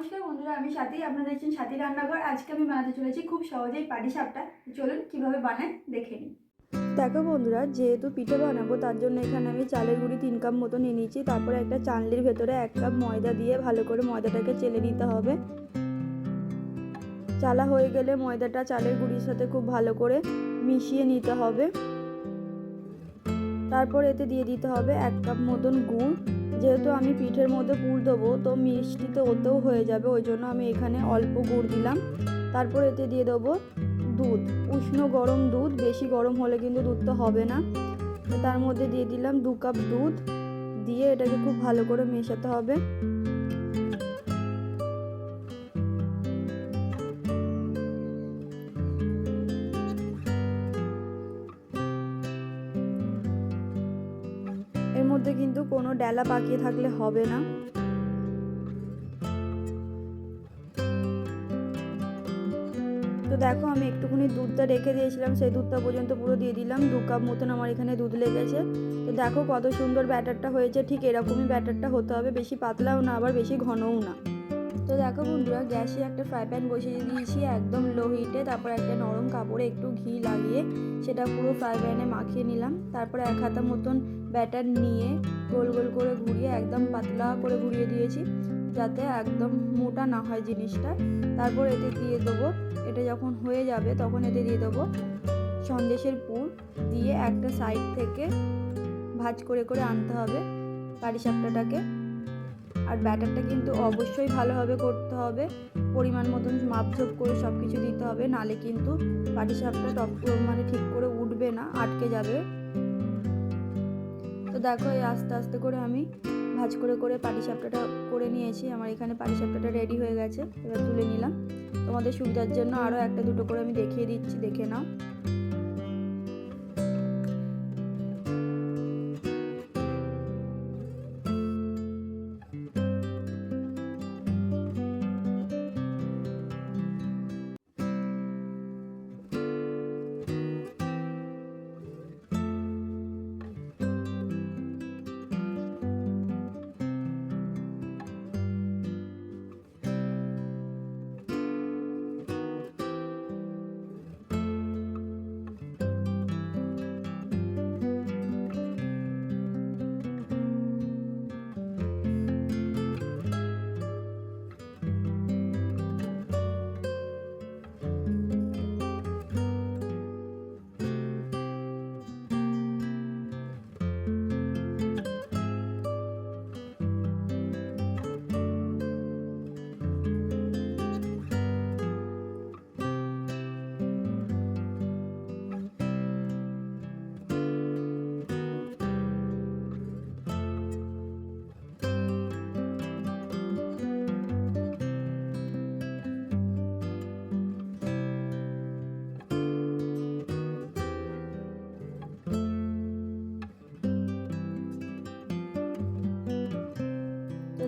নমস্কার বন্ধুরা, আমি সাথী, আপনারা দেখছেন সাথী রান্নাঘর। আজকে আমি বানাতে চলেছি খুব সহজেই পাটি সাপটা চলুন কীভাবে বানায় দেখে নিই। দেখো বন্ধুরা, যেহেতু পিঠে বানাবো, তার জন্য এখানে আমি চালের গুঁড়ি তিন কাপ মতো নিয়ে নিয়েছি। তারপরে একটা চানলির ভেতরে এক কাপ ময়দা দিয়ে ভালো করে ময়দাটাকে চেলে নিতে হবে। চালা হয়ে গেলে ময়দাটা চালের গুঁড়ির সাথে খুব ভালো করে মিশিয়ে নিতে হবে। তারপর এতে দিয়ে দিতে হবে এক কাপ মতন গুড়। যেহেতু আমি পিঠের মধ্যে গুড় দেবো, তো মিষ্টি তো ওতেও হয়ে যাবে, ওই জন্য আমি এখানে অল্প গুড় দিলাম। তারপর এতে দিয়ে দেবো দুধ, উষ্ণ গরম দুধ, বেশি গরম হলে কিন্তু দুধ তো হবে না। তার মধ্যে দিয়ে দিলাম দু কাপ দুধ, দিয়ে এটাকে খুব ভালো করে মেশাতে হবে। মধ্যে কিন্তু কোনো ডেলা পাকিয়ে থাকলে হবে না। তো দেখো, আমি একটুখানি দুধটা রেখে দিয়েছিলাম, সেই দুধটা পর্যন্ত পুরো দিয়ে দিলাম। দু কাপ মতন আমার এখানে দুধ লেগেছে। তো দেখো, কত সুন্দর ব্যাটারটা হয়েছে। ঠিক এরকমই ব্যাটারটা হতে হবে। বেশি পাতলাও না, আবার বেশি ঘনও না। তো দেখো বন্ধুরা, গ্যাসে একটা ফ্রাই প্যান বসিয়ে দিয়েছি, একদম লো হিটে তারপর একটা নরম কাপড়ে একটু ঘি লাগিয়ে সেটা পুরো ফ্রাই প্যানে মাখিয়ে নিলাম। তারপরে এক হাতা মতন ব্যাটার নিয়ে গোল গোল করে ঘুরিয়ে, একদম পাতলা করে ঘুরিয়ে দিয়েছি, যাতে একদম মোটা না হয় জিনিসটা। তারপর এতে দিয়ে দেবো, এটা যখন হয়ে যাবে তখন এতে দিয়ে দেবো সন্দেশের পুর। দিয়ে একটা সাইড থেকে ভাজ করে করে আনতে হবে পাটিসাপটাটাকে। আর ব্যাটারটা কিন্তু অবশ্যই ভালোভাবে করতে হবে। পরিমাণ মতন মাপঝোপ করে সব কিছু দিতে হবে, নালে কিন্তু পাটিসাপটা টপ মানে ঠিক করে উঠবে না, আটকে যাবে। তো দেখো, এই আস্তে আস্তে করে আমি ভাজ করে করে পাটিসাপটাটা করে নিয়েছি। আমার এখানে পাটিসাপটাটা রেডি হয়ে গেছে, এবার তুলে নিলাম। তোমাদের সুবিধার জন্য আরও একটা দুটো করে আমি দেখিয়ে দিচ্ছি, দেখে নাও।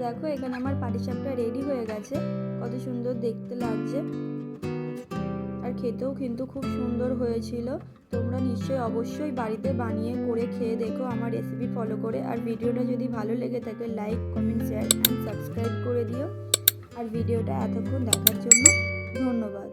দেখো, এখানে আমার পাটিসাপটা রেডি হয়ে গেছে। কত সুন্দর দেখতে লাগছে। আর খেতেও কিন্তু খুব সুন্দর হয়েছিল। তোমরা নিশ্চয়ই অবশ্যই বাড়িতে বানিয়ে করে খেয়ে দেখো, আমার রেসিপি ফলো করে। আর ভিডিওটা যদি ভালো লেগে থাকে like comment share and subscribe করে দিও। আর ভিডিওটা এতক্ষণ দেখার জন্য ধন্যবাদ।